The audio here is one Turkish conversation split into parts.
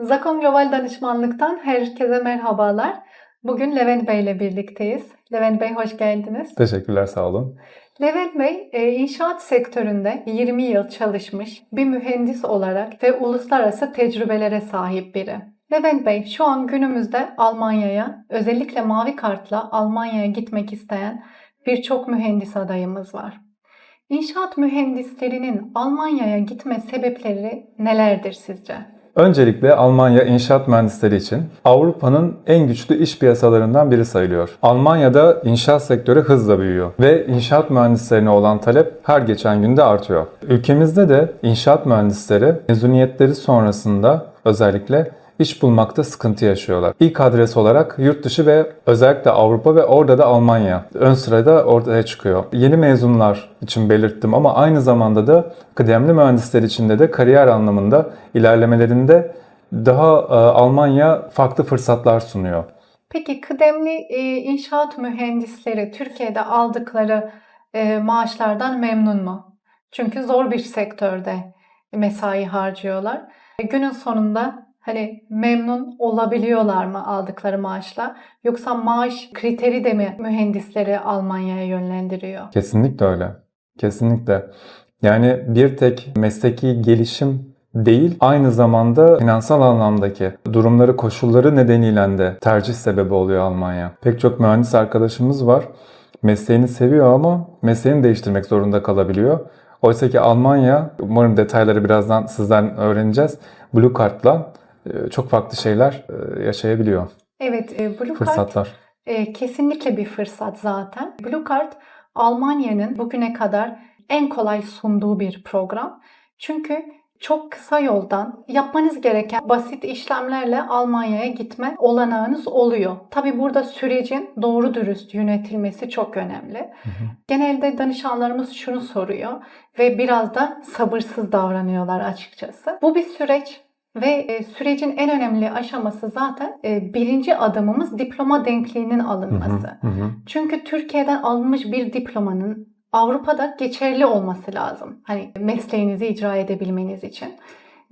Zakon Global Danışmanlık'tan herkese merhabalar. Bugün Levent Bey ile birlikteyiz. Levent Bey hoş geldiniz. Teşekkürler, sağ olun. Levent Bey, e, inşaat sektöründe 20 yıl çalışmış bir mühendis olarak ve uluslararası tecrübelere sahip biri. Levent Bey, şu an günümüzde Almanya'ya, özellikle mavi kartla Almanya'ya gitmek isteyen birçok mühendis adayımız var. İnşaat mühendislerinin Almanya'ya gitme sebepleri nelerdir sizce? Öncelikle Almanya inşaat mühendisleri için Avrupa'nın en güçlü iş piyasalarından biri sayılıyor. Almanya'da inşaat sektörü hızla büyüyor ve inşaat mühendislerine olan talep her geçen günde artıyor. Ülkemizde de inşaat mühendisleri mezuniyetleri sonrasında özellikle iş bulmakta sıkıntı yaşıyorlar. İlk adres olarak yurt dışı ve özellikle Avrupa ve orada da Almanya ön sırada ortaya çıkıyor. Yeni mezunlar için belirttim ama aynı zamanda da kıdemli mühendisler için de kariyer anlamında ilerlemelerinde daha e, Almanya farklı fırsatlar sunuyor. Peki kıdemli e, inşaat mühendisleri Türkiye'de aldıkları e, maaşlardan memnun mu? Çünkü zor bir sektörde mesai harcıyorlar. Günün sonunda hani memnun olabiliyorlar mı aldıkları maaşla? Yoksa maaş kriteri de mi mühendisleri Almanya'ya yönlendiriyor? Kesinlikle öyle. Kesinlikle. Yani bir tek mesleki gelişim değil, aynı zamanda finansal anlamdaki durumları, koşulları nedeniyle de tercih sebebi oluyor Almanya. Pek çok mühendis arkadaşımız var. Mesleğini seviyor ama mesleğini değiştirmek zorunda kalabiliyor. Oysa ki Almanya, umarım detayları birazdan sizden öğreneceğiz. Blue Card'la çok farklı şeyler e, yaşayabiliyor. Evet, e, Blue Card Fırsatlar. E, kesinlikle bir fırsat zaten. Blue Card Almanya'nın bugüne kadar en kolay sunduğu bir program. Çünkü çok kısa yoldan yapmanız gereken basit işlemlerle Almanya'ya gitme olanağınız oluyor. Tabi burada sürecin doğru dürüst yönetilmesi çok önemli. Genelde danışanlarımız şunu soruyor ve biraz da sabırsız davranıyorlar açıkçası. Bu bir süreç ve e, sürecin en önemli aşaması zaten e, birinci adımımız diploma denkliğinin alınması. Hı hı. Çünkü Türkiye'den alınmış bir diplomanın Avrupa'da geçerli olması lazım. Hani mesleğinizi icra edebilmeniz için.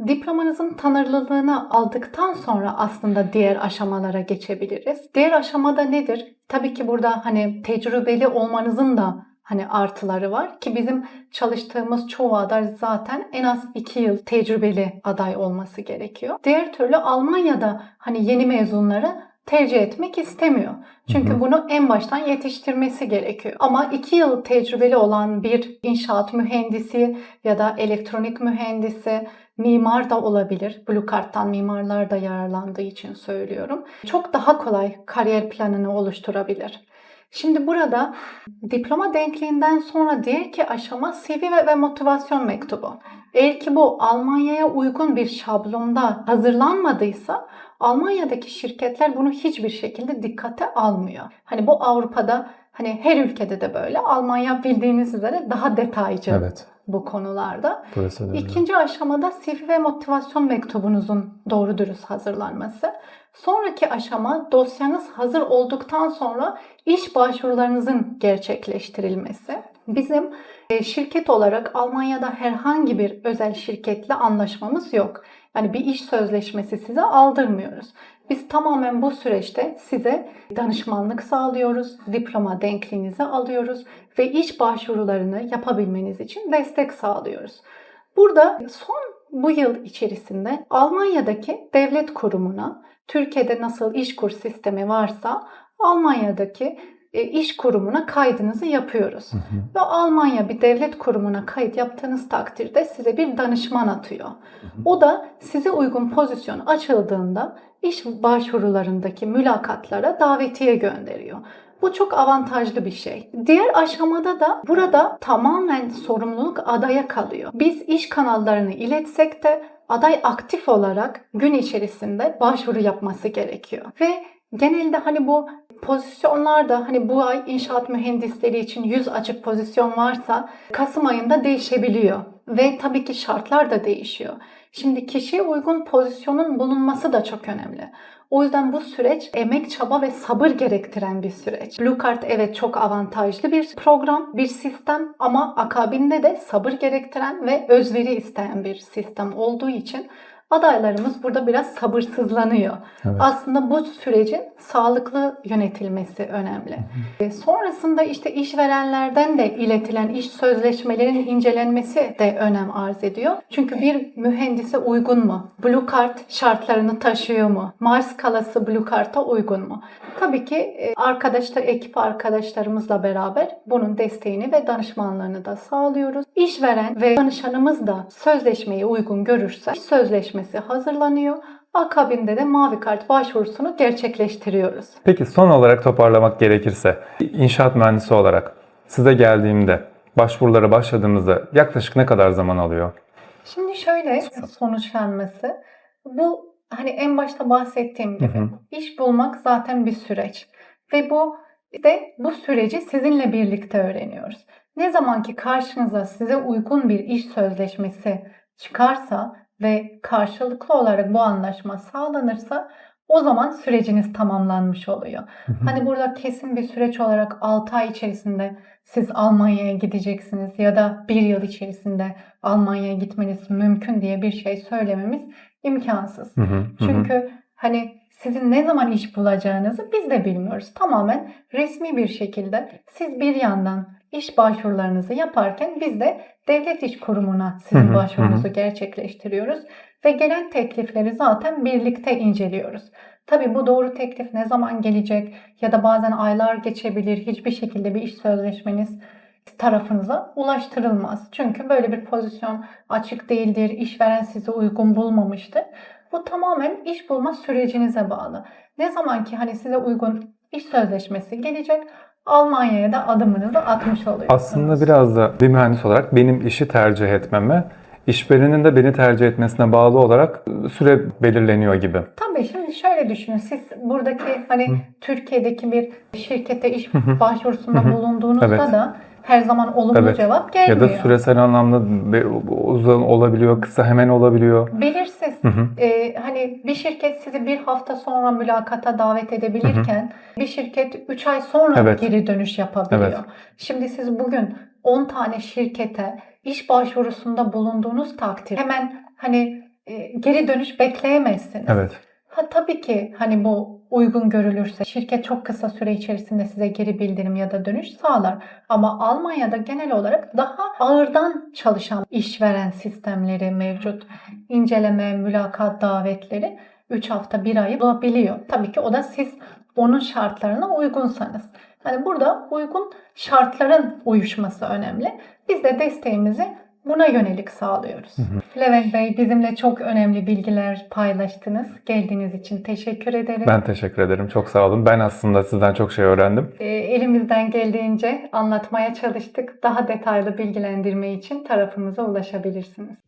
Diplomanızın tanırlılığını aldıktan sonra aslında diğer aşamalara geçebiliriz. Diğer aşamada nedir? Tabii ki burada hani tecrübeli olmanızın da hani artıları var ki bizim çalıştığımız çoğu aday zaten en az 2 yıl tecrübeli aday olması gerekiyor. Diğer türlü Almanya'da hani yeni mezunları tercih etmek istemiyor. Çünkü Hı hı. bunu en baştan yetiştirmesi gerekiyor. Ama 2 yıl tecrübeli olan bir inşaat mühendisi ya da elektronik mühendisi, mimar da olabilir. Blue Card'tan mimarlar da yararlandığı için söylüyorum. Çok daha kolay kariyer planını oluşturabilir. Şimdi burada diploma denkliğinden sonra diğer ki aşama CV ve, ve motivasyon mektubu. Eğer ki bu Almanya'ya uygun bir şablonda hazırlanmadıysa Almanya'daki şirketler bunu hiçbir şekilde dikkate almıyor. Hani bu Avrupa'da hani her ülkede de böyle. Almanya bildiğiniz üzere daha detaycı Evet. bu konularda. Burası. İkinci aşamada CV ve motivasyon mektubunuzun doğru dürüst hazırlanması. Sonraki aşama dosyanız hazır olduktan sonra iş başvurularınızın gerçekleştirilmesi. Bizim e, şirket olarak Almanya'da herhangi bir özel şirketle anlaşmamız yok. Yani bir iş sözleşmesi size aldırmıyoruz. Biz tamamen bu süreçte size danışmanlık sağlıyoruz, diploma denkliğinizi alıyoruz ve iş başvurularını yapabilmeniz için destek sağlıyoruz. Burada son bu yıl içerisinde Almanya'daki devlet kurumuna, Türkiye'de nasıl iş kur sistemi varsa Almanya'daki iş kurumuna kaydınızı yapıyoruz. Hı hı. Ve Almanya bir devlet kurumuna kayıt yaptığınız takdirde size bir danışman atıyor. O da size uygun pozisyon açıldığında iş başvurularındaki mülakatlara davetiye gönderiyor. Bu çok avantajlı bir şey. Diğer aşamada da burada tamamen sorumluluk adaya kalıyor. Biz iş kanallarını iletsek de aday aktif olarak gün içerisinde başvuru yapması gerekiyor. Ve genelde hani bu pozisyonlarda hani bu ay inşaat mühendisleri için 100 açık pozisyon varsa Kasım ayında değişebiliyor. Ve tabii ki şartlar da değişiyor. Şimdi kişiye uygun pozisyonun bulunması da çok önemli. O yüzden bu süreç emek, çaba ve sabır gerektiren bir süreç. Blue Card evet çok avantajlı bir program, bir sistem ama akabinde de sabır gerektiren ve özveri isteyen bir sistem olduğu için adaylarımız burada biraz sabırsızlanıyor. Evet. Aslında bu sürecin sağlıklı yönetilmesi önemli. E, Sonrasında işte işverenlerden de iletilen iş sözleşmelerinin incelenmesi de önem arz ediyor. Çünkü bir mühendise uygun mu? Blue Card şartlarını taşıyor mu? Mars skalası Blue Card'a uygun mu? Tabii ki e, arkadaşlar, ekip arkadaşlarımızla beraber bunun desteğini ve danışmanlarını da sağlıyoruz. İşveren ve danışanımız da sözleşmeyi uygun görürse iş sözleşmesi hazırlanıyor. Akabinde de mavi kart başvurusunu gerçekleştiriyoruz. Peki son olarak toparlamak gerekirse inşaat mühendisi olarak size geldiğimde başvurulara başladığımızda yaklaşık ne kadar zaman alıyor? Şimdi şöyle sonuçlanması bu hani en başta bahsettiğim gibi Hı hı. iş bulmak zaten bir süreç ve bu de bu süreci sizinle birlikte öğreniyoruz. Ne zaman ki karşınıza size uygun bir iş sözleşmesi çıkarsa ve karşılıklı olarak bu anlaşma sağlanırsa o zaman süreciniz tamamlanmış oluyor. Hani burada kesin bir süreç olarak 6 ay içerisinde siz Almanya'ya gideceksiniz ya da bir yıl içerisinde Almanya'ya gitmeniz mümkün diye bir şey söylememiz imkansız. Hı hı. Çünkü hani sizin ne zaman iş bulacağınızı biz de bilmiyoruz. Tamamen resmi bir şekilde siz bir yandan iş başvurularınızı yaparken biz de devlet iş kurumuna sizin başvurunuzu gerçekleştiriyoruz ve gelen teklifleri zaten birlikte inceliyoruz. Tabii bu doğru teklif ne zaman gelecek ya da bazen aylar geçebilir. Hiçbir şekilde bir iş sözleşmeniz tarafınıza ulaştırılmaz. Çünkü böyle bir pozisyon açık değildir. İşveren sizi uygun bulmamıştır. Bu tamamen iş bulma sürecinize bağlı. Ne zaman ki hani size uygun iş sözleşmesi gelecek Almanya'ya da adımınızı atmış oluyorsunuz. Aslında biraz da bir mühendis olarak benim işi tercih etmeme, işverenin de beni tercih etmesine bağlı olarak süre belirleniyor gibi. Tabii şimdi şöyle düşünün. Siz buradaki hani Türkiye'deki bir şirkete iş başvurusunda Hı hı. bulunduğunuzda Evet. da her zaman olumlu Evet. cevap Ya gelmiyor. da süresel anlamda uzun olabiliyor, kısa hemen olabiliyor. Belirsiz. Hı hı. Ee, hani bir şirket sizi bir hafta sonra mülakata davet edebilirken bir şirket 3 ay sonra Evet. geri dönüş yapabiliyor. Evet. Şimdi siz bugün 10 tane şirkete iş başvurusunda bulunduğunuz takdir hemen hani e, geri dönüş bekleyemezsiniz. Evet. Ha tabii ki hani bu uygun görülürse şirket çok kısa süre içerisinde size geri bildirim ya da dönüş sağlar. Ama Almanya'da genel olarak daha ağırdan çalışan işveren sistemleri mevcut. İnceleme, mülakat davetleri 3 hafta 1 ayı bulabiliyor. Tabii ki o da siz onun şartlarına uygunsanız. Hani burada uygun şartların uyuşması önemli. Biz de desteğimizi buna yönelik sağlıyoruz. Levent Bey bizimle çok önemli bilgiler paylaştınız. Geldiğiniz için teşekkür ederim. Ben teşekkür ederim. Çok sağ olun. Ben aslında sizden çok şey öğrendim. Ee, elimizden geldiğince anlatmaya çalıştık. Daha detaylı bilgilendirme için tarafımıza ulaşabilirsiniz.